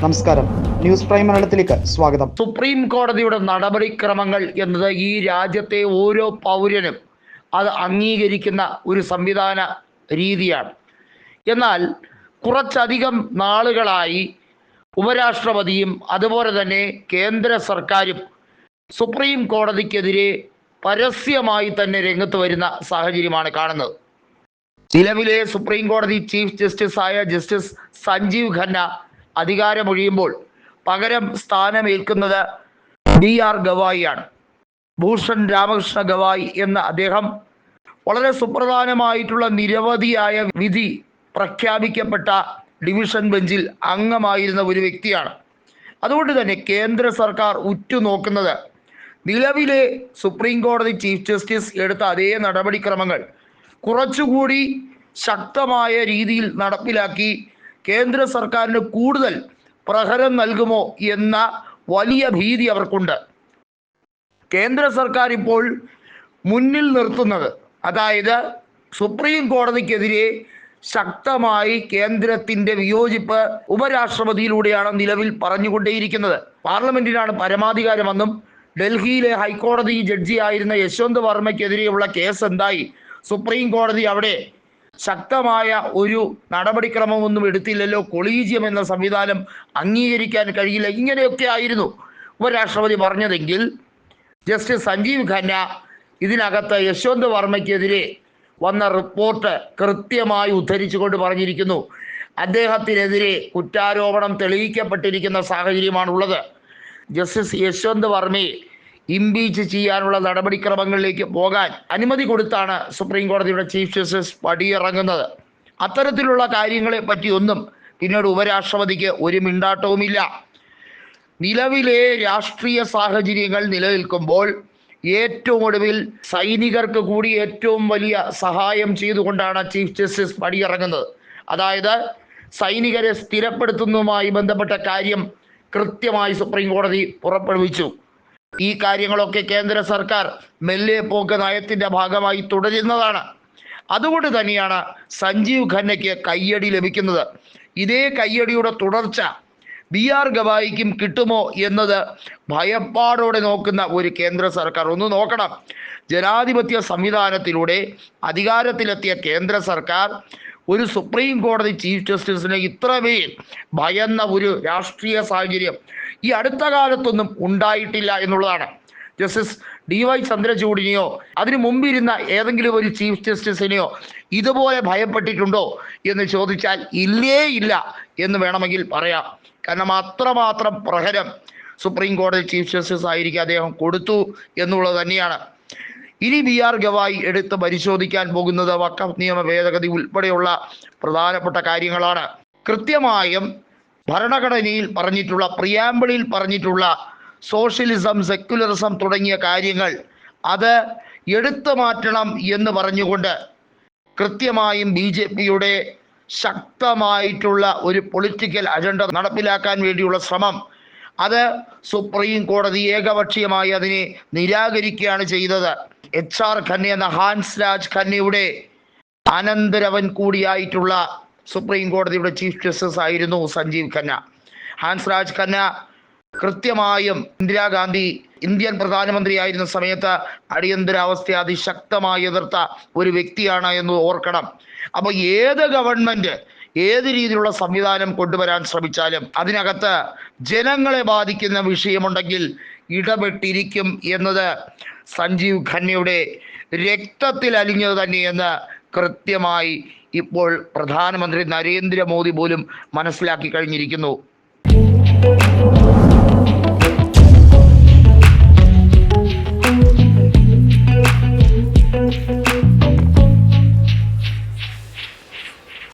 നമസ്കാരം. News prime മലയാളത്തിലേക്ക് സ്വാഗതം. സുപ്രീം കോടതിയുടെ നടപടിക്രമങ്ങൾ എന്നത് ഈ രാജ്യത്തെ ഓരോ പൗരനും അത് അംഗീകരിക്കുന്ന ഒരു സംവിധാന രീതിയാണ്. എന്നാൽ കുറച്ചധികം നാളുകളായി ഉപരാഷ്ട്രപതിയും അതുപോലെ തന്നെ കേന്ദ്ര സർക്കാരും സുപ്രീം കോടതിക്കെതിരെ പരസ്യമായി തന്നെ രംഗത്ത് വരുന്ന സാഹചര്യമാണ് കാണുന്നത്. നിലവിലെ സുപ്രീം കോടതി ചീഫ് ജസ്റ്റിസ് ആയ ജസ്റ്റിസ് സഞ്ജീവ് ഖന്ന അധികാരമൊഴിയുമ്പോൾ പകരം സ്ഥാനമേൽക്കുന്നത് ഡി ആർ ഗവായിയാണ്. ഭൂഷൺ രാമകൃഷ്ണ ഗവായി എന്ന അദ്ദേഹം വളരെ സുപ്രധാനമായിട്ടുള്ള നിരവധിയായ വിധി പ്രഖ്യാപിക്കപ്പെട്ട ഡിവിഷൻ ബെഞ്ചിൽ അംഗമായിരുന്ന ഒരു വ്യക്തിയാണ്. അതുകൊണ്ട് തന്നെ കേന്ദ്ര സർക്കാർ ഉറ്റുനോക്കുന്നത് നിലവിലെ സുപ്രീം കോടതി ചീഫ് ജസ്റ്റിസ് എടുത്ത അതേ നടപടിക്രമങ്ങൾ കുറച്ചുകൂടി ശക്തമായ രീതിയിൽ നടപ്പിലാക്കി കേന്ദ്ര സർക്കാരിന് കൂടുതൽ പ്രഹരം നൽകുമോ എന്ന വലിയ ഭീതി അവർക്കുണ്ട്. കേന്ദ്ര സർക്കാർ ഇപ്പോൾ മുന്നിൽ നിർത്തുന്നത് അതായത് സുപ്രീം കോടതിക്കെതിരെ ശക്തമായി കേന്ദ്രത്തിന്റെ വിയോജിപ്പ് ഉപരാഷ്ട്രപതിയിലൂടെയാണ് നിലവിൽ പറഞ്ഞുകൊണ്ടേയിരിക്കുന്നത്. പാർലമെന്റിനാണ് പരമാധികാരമെന്നും ഡൽഹിയിലെ ഹൈക്കോടതി ജഡ്ജിയായിരുന്ന യശ്വന്ത് വർമ്മയ്ക്കെതിരെയുള്ള കേസ് എന്തായി? സുപ്രീം കോടതി അവിടെ ശക്തമായ ഒരു നടപടിക്രമമൊന്നും എടുത്തില്ലല്ലോ. കൊളീജിയം എന്ന സംവിധാനം അംഗീകരിക്കാൻ കഴിയില്ല. ഇങ്ങനെയൊക്കെ ആയിരുന്നു ഉപരാഷ്ട്രപതി പറഞ്ഞതെങ്കിൽ ജസ്റ്റിസ് സഞ്ജീവ് ഖന്ന ഇതിനകത്ത് യശ്വന്ത് വർമ്മയ്ക്കെതിരെ വന്ന റിപ്പോർട്ട് കൃത്യമായി ഉദ്ധരിച്ചുകൊണ്ട് പറഞ്ഞിരിക്കുന്നു. അദ്ദേഹത്തിനെതിരെ കുറ്റാരോപണം തെളിയിക്കപ്പെട്ടിരിക്കുന്ന സാഹചര്യമാണുള്ളത്. ജസ്റ്റിസ് യശ്വന്ത് വർമ്മയെ ഇംപീച്ച് ചെയ്യാനുള്ള നടപടിക്രമങ്ങളിലേക്ക് പോകാൻ അനുമതി കൊടുത്താണ് സുപ്രീം കോടതിയുടെ ചീഫ് ജസ്റ്റിസ് പടിയിറങ്ങുന്നത്. അത്തരത്തിലുള്ള കാര്യങ്ങളെ പറ്റിയൊന്നും പിന്നീട് ഉപരാഷ്ട്രപതിക്ക് ഒരു മിണ്ടാട്ടവുമില്ല. നിലവിലെ രാഷ്ട്രീയ സാഹചര്യങ്ങൾ നിലനിൽക്കുമ്പോൾ ഏറ്റവും ഒടുവിൽ സൈനികർക്ക് കൂടി ഏറ്റവും വലിയ സഹായം ചെയ്തുകൊണ്ടാണ് ചീഫ് ജസ്റ്റിസ് പടിയിറങ്ങുന്നത്. അതായത് സൈനികരെ സ്ഥിരപ്പെടുത്തുന്നതുമായി ബന്ധപ്പെട്ട കാര്യം കൃത്യമായി സുപ്രീം കോടതി പുറപ്പെടുവിച്ചു. ഈ കാര്യങ്ങളൊക്കെ കേന്ദ്ര സർക്കാർ മെല്ലെ പോക്ക് നയത്തിന്റെ ഭാഗമായി തുടരുന്നതാണ്. അതുകൊണ്ട് തന്നെയാണ് സഞ്ജീവ് ഖന്നയ്ക്ക് കയ്യടി ലഭിക്കുന്നത്. ഇതേ കയ്യടിയുടെ തുടർച്ച ബി ആർ ഗവായിക്കും കിട്ടുമോ എന്നത് ഭയപ്പാടോടെ നോക്കുന്ന ഒരു കേന്ദ്ര സർക്കാർ. ഒന്ന് നോക്കണം. ജനാധിപത്യ സംവിധാനത്തിലൂടെ അധികാരത്തിലെത്തിയ കേന്ദ്ര സർക്കാർ ഒരു സുപ്രീം കോടതി ചീഫ് ജസ്റ്റിസിനെ ഇത്രമേൽ ഭയന്ന ഒരു രാഷ്ട്രീയ സാഹചര്യം ഈ അടുത്ത കാലത്തൊന്നും ഉണ്ടായിട്ടില്ല എന്നുള്ളതാണ്. ജസ്റ്റിസ് ഡി വൈ ചന്ദ്രചൂഡിനെയോ അതിനു മുമ്പിരുന്ന ഏതെങ്കിലും ഒരു ചീഫ് ജസ്റ്റിസിനെയോ ഇതുപോലെ ഭയപ്പെട്ടിട്ടുണ്ടോ എന്ന് ചോദിച്ചാൽ ഇല്ലേ ഇല്ല എന്ന് വേണമെങ്കിൽ പറയാം. കാരണം അത്രമാത്രം പ്രഹരം സുപ്രീം കോടതി ചീഫ് ജസ്റ്റിസ് ആയിരിക്കും അദ്ദേഹം കൊടുത്തു എന്നുള്ളത് തന്നെയാണ്. ഇനി ബി ആർ ഗവായി എടുത്ത് പരിശോധിക്കാൻ പോകുന്നത് വക്കഫ് നിയമ ഭേദഗതി ഉൾപ്പെടെയുള്ള പ്രധാനപ്പെട്ട കാര്യങ്ങളാണ്. കൃത്യമായും ഭരണഘടനയിൽ പറഞ്ഞിട്ടുള്ള പ്രിയാമ്പിളിൽ പറഞ്ഞിട്ടുള്ള സോഷ്യലിസം സെക്യുലറിസം തുടങ്ങിയ കാര്യങ്ങൾ അത് എടുത്തു മാറ്റണം എന്ന് പറഞ്ഞുകൊണ്ട് കൃത്യമായും ബി ജെ പിയുടെ ശക്തമായിട്ടുള്ള ഒരു പൊളിറ്റിക്കൽ അജണ്ട നടപ്പിലാക്കാൻ വേണ്ടിയുള്ള ശ്രമം അത് സുപ്രീം കോടതി ഏകപക്ഷീയമായി അതിനെ നിരാകരിക്കുകയാണ് ചെയ്തത്. എച്ച് ആർ ഖന്ന എന്ന ഹാൻസ് രാജ് ഖന്നയുടെ അനന്തരവൻ കൂടിയായിട്ടുള്ള സുപ്രീം കോടതിയുടെ ചീഫ് ജസ്റ്റിസ് ആയിരുന്നു സഞ്ജീവ് ഖന്ന. ഹാൻസ് രാജ് ഖന്ന കൃത്യമായും ഇന്ദിരാഗാന്ധി ഇന്ത്യൻ പ്രധാനമന്ത്രിയായിരുന്ന സമയത്ത് അടിയന്തരാവസ്ഥയെ അതിശക്തമായി എതിർത്ത ഒരു വ്യക്തിയാണ് എന്ന് ഓർക്കണം. അപ്പോൾ ഏത് ഗവൺമെന്റ് ഏത് രീതിയിലുള്ള സംവിധാനം കൊണ്ടുവരാൻ ശ്രമിച്ചാലും അതിനകത്ത് ജനങ്ങളെ ബാധിക്കുന്ന വിഷയമുണ്ടെങ്കിൽ ഇടപെട്ടിരിക്കും എന്നത് സഞ്ജീവ് ഖന്നയുടെ രക്തത്തിൽ അലിഞ്ഞത് തന്നെയെന്ന് കൃത്യമായി ഇപ്പോൾ പ്രധാനമന്ത്രി നരേന്ദ്രമോദി പോലും മനസ്സിലാക്കി കഴിഞ്ഞിരിക്കുന്നു.